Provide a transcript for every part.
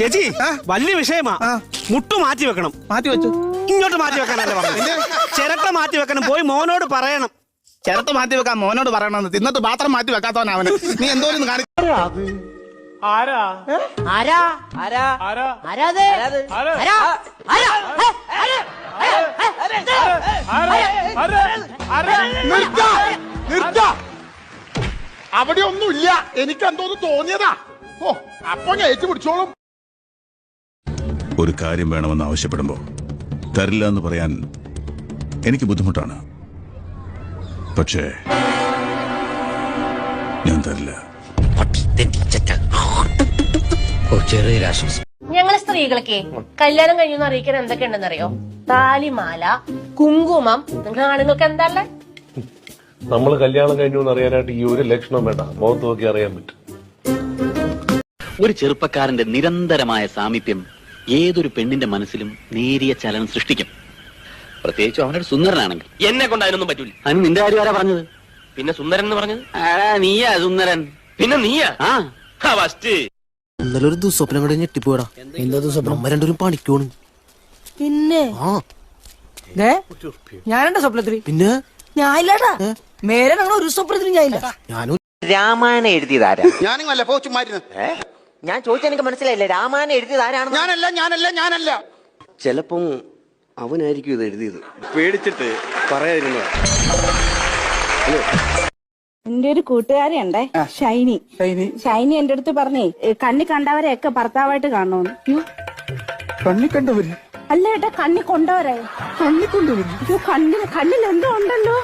ചേച്ചി വലിയ വിഷയമാ മുട്ടു മാറ്റി വെക്കണം മാറ്റി വെച്ചു ഇങ്ങോട്ട് മാറ്റി വെക്കാനല്ലേ പറഞ്ഞു ചിരട്ട മാറ്റി വെക്കണം പോയി മോനോട് പറയണം ചിരട്ട മാറ്റി വെക്കാൻ മോനോട് പറയണമെന്ന് തിന്നിട്ട് പാത്രം മാറ്റി വെക്കാത്തവൻ അവന് നീ എന്തോലും അവിടെ ഒന്നുമില്ല എനിക്ക് എന്തോന്ന് തോന്നിയതാ ഓ അപ്പൊ ഞാൻ ഏറ്റു പിടിച്ചോളും ഒരു കാര്യം വേണമെന്ന് ആവശ്യപ്പെടുമ്പോൾ തരില്ല എന്ന് പറയാൻ എനിക്ക് ബുദ്ധിമുട്ടാണ്. പക്ഷേ ഞാൻ തരില്ല. ഞങ്ങളെ സ്ത്രീകൾക്ക് കല്യാണം കഴിഞ്ഞു അറിയിക്കാൻ എന്തൊക്കെയുണ്ടെന്ന് അറിയോ താലിമാല കുങ്കുമം നിങ്ങൾ ആണുങ്ങൾക്ക് എന്താല്ലേ നമ്മൾ കല്യാണം കഴിഞ്ഞു അറിയാനായിട്ട് ഈ ഒരു ലക്ഷണം വേണ്ട. മുഖത്ത് നോക്കി അറിയാൻ പറ്റും. ഒരു ചെറുപ്പക്കാരന്റെ നിരന്തരമായ സാമീപ്യം ഏതൊരു പെണ്ണിന്റെ മനസ്സിലും നേരിയ ചലനം സൃഷ്ടിക്കും. പ്രത്യേകിച്ചും അവനൊരു സുന്ദരനാണെങ്കിൽ. എന്നെ കൊണ്ട് അതിനൊന്നും പറ്റൂല. അതിന് നിന്റെ കാര്യം ആരാ പറഞ്ഞത്? പിന്നെ സുന്ദരൻ എന്ന് പറഞ്ഞത്? ആരാ നീയാ സുന്ദരൻ? പിന്നെ നീയാ? ആ. ഫസ്റ്റ് ഇന്നലെ ഒരു ദുസ്വപ്നം കൂടെ ഞെട്ടിപ്പോടാ എന്താ ദുസ്വപ്നം? അമ്മ രണ്ടുപേരും പണിക്കോണ്. പിന്നെ? ആ. ഞാനെന്റെ സ്വപ്നത്തിൽ പിന്നെ? ഞാനില്ലടാ മേലെ ഞങ്ങൾ ഒരു സ്വപ്നത്തിലും ഞാനില്ല. ഞാനും രാമായണം എഴുതിയതാരാ? ഞാനും അല്ല പോ ചുമ്മാരുന്ന് ഞാൻ ചോദിച്ചാൽ എനിക്ക് മനസ്സിലായില്ലേ? രാമായണം എഴുതിയത് ആരാണ് ഞാനല്ല ഞാനല്ല ഞാനല്ല. ചിലപ്പം അവനായിരിക്കും ഇത് എഴുതിയത്. പേടിച്ചിട്ട് പറയാതിരുന്നു എന്റെ ഒരു കൂട്ടുകാരിയുണ്ടേ ഷൈനി. ഷൈനി. എന്റെ അടുത്ത് പറഞ്ഞേ കണ്ണി കണ്ടവരെയൊക്കെ ഭർത്താവായിട്ട് കാണണമെന്ന് കണ്ണി കണ്ടവര്? അല്ല ഏട്ടാ കണ്ണി കൊണ്ടുവരേ. കണ്ണി കൊണ്ടുവരും? അയ്യോ, കണ്ണിൽ കണ്ണിൽ എന്തോ ഉണ്ടല്ലോ.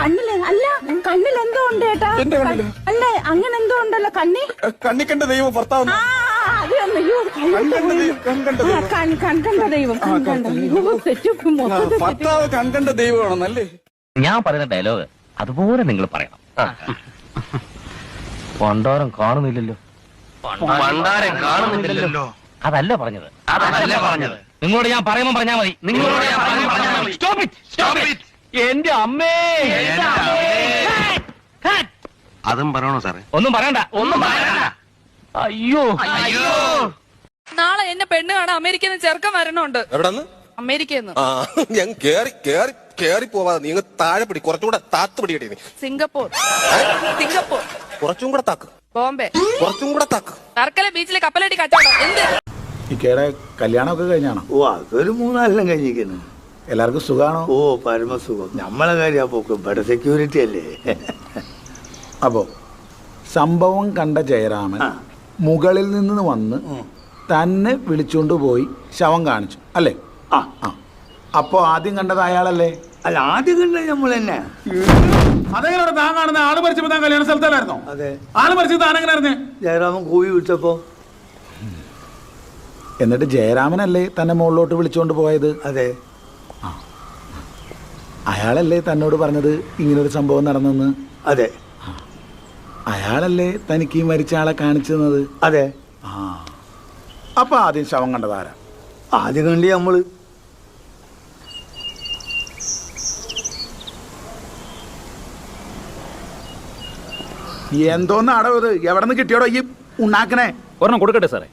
കണ്ണിൽ അല്ല കണ്ണിൽ എന്തോ ഉണ്ട് ഏട്ടാ. എന്റെ കണ്ണിലോ? അല്ല അങ്ങനെ എന്തോ ഉണ്ടല്ലോ കണ്ണി? കണ്ണി കണ്ട ദൈവം ഭർത്താവ് ആ അത് തന്നെ. അയ്യോ, കൺകണ്ട ദൈവം, ആ, കൺ- കൺകണ്ട ദൈവം കൺകണ്ട അയ്യോ, തെറ്റ് മൊത്തത്തിൽ തെറ്റ്. ഭർത്താവ് കൺകണ്ട ദൈവമാണെന്നല്ലേ? ഞാൻ പറയുന്ന ഡയലോഗ് അതുപോലെ നിങ്ങൾ പറയണം. പണ്ടാരം കാണുന്നില്ലല്ലോ. പണ്ടാരം കാണുന്നില്ലല്ലോ. അതല്ല പറഞ്ഞത്. അതല്ല പറഞ്ഞത്. നിങ്ങളോട് ഞാൻ പറയുമ്പോൾ പറഞ്ഞാൽ മതി. നിങ്ങളോട് ഞാൻ പറയുമ്പോൾ പറഞ്ഞാൽ മതി. സ്റ്റോപ്പ് ഇറ്റ് സ്റ്റോപ്പ് ഇറ്റ് എന്റെ അമ്മേ. എന്റെ അമ്മേ. അതും പറയണോ സാറേ? ഒന്നും പറയണ്ട. ഒന്നും പറയണ്ട. അയ്യോ. അയ്യോ. നാളെ എന്നെ പെണ്ണ് കാണാൻ അമേരിക്ക നിന്ന് ചെറുക്കം വരണുണ്ട്. എവിടെന്ന്? അമേരിക്കയിൽ നിന്ന്. ആ ഞാൻ കേറി കേറി കേറി പോവാതെ നീ അങ്ങ് താഴെ പിടി. കുറച്ചുകൂടെ താത്ത് പിടിക്കട്ടെ നീ. സിംഗപ്പൂർ. സിംഗപ്പൂർ. കുറച്ചും കൂടെ താക്ക്. ബോംബെ. കുറച്ചും കൂടെ താക്ക്. വർക്കല ബീച്ചിലെ കപ്പലടി കച്ചവടം. എന്ത്? ഇക്കയുടെ കല്യാണമൊക്കെ കഴിഞ്ഞാണോ? ഓ അതൊരു മൂന്നാലെല്ലാം കഴിഞ്ഞിരിക്കുന്നു. എല്ലാവർക്കും സുഖമാണോ ഓ പരമസുഖം. നമ്മളെ കാര്യം അപ്പോൾ ഇവിടെ സെക്യൂരിറ്റി അല്ലേ? അപ്പോൾ സംഭവം കണ്ട ജയരാമൻ മുകളിൽ നിന്ന് വന്ന് തന്നെ വിളിച്ചുകൊണ്ട് പോയി ശവം കാണിച്ചു അല്ലേ? ആ. ആ. അപ്പോൾ ആദ്യം കണ്ടത് അയാളല്ലേ? അല്ല ആദ്യം കണ്ടത് നമ്മൾ തന്നെ. അതെങ്ങനെ താൻ കാണുന്ന ആൾ മരിച്ചപ്പോ താൻ കല്യാണ സ്ഥലത്തല്ലായിരുന്നോ? അതെ. ആൾ മരിച്ചത് താൻ എങ്ങനെ അറിഞ്ഞേ ജയറാമൻ കൂവി വിളിച്ചപ്പോ എന്നിട്ട് ജയരാമനല്ലേ തന്നെ മുകളിലോട്ട് വിളിച്ചുകൊണ്ട് പോയത്? അതെ. അയാളല്ലേ തന്നോട് പറഞ്ഞത് ഇങ്ങനൊരു സംഭവം നടന്നെന്ന്? അതെ. അയാളല്ലേ തനിക്ക് ഈ മരിച്ച ആളെ കാണിച്ചു തന്നത്? അതെ. ആ. അപ്പൊ ആദ്യം ശവം കണ്ടതാരാ ആദ്യം കണ്ടി നമ്മൾ. എന്തോന്ന് അടവ് ഇത്? എവിടെ നിന്ന് കിട്ടിയോടോ ഈ ഉണ്ടാക്കണേ ഒരെണ്ണം കൊടുക്കട്ടെ സാറേ.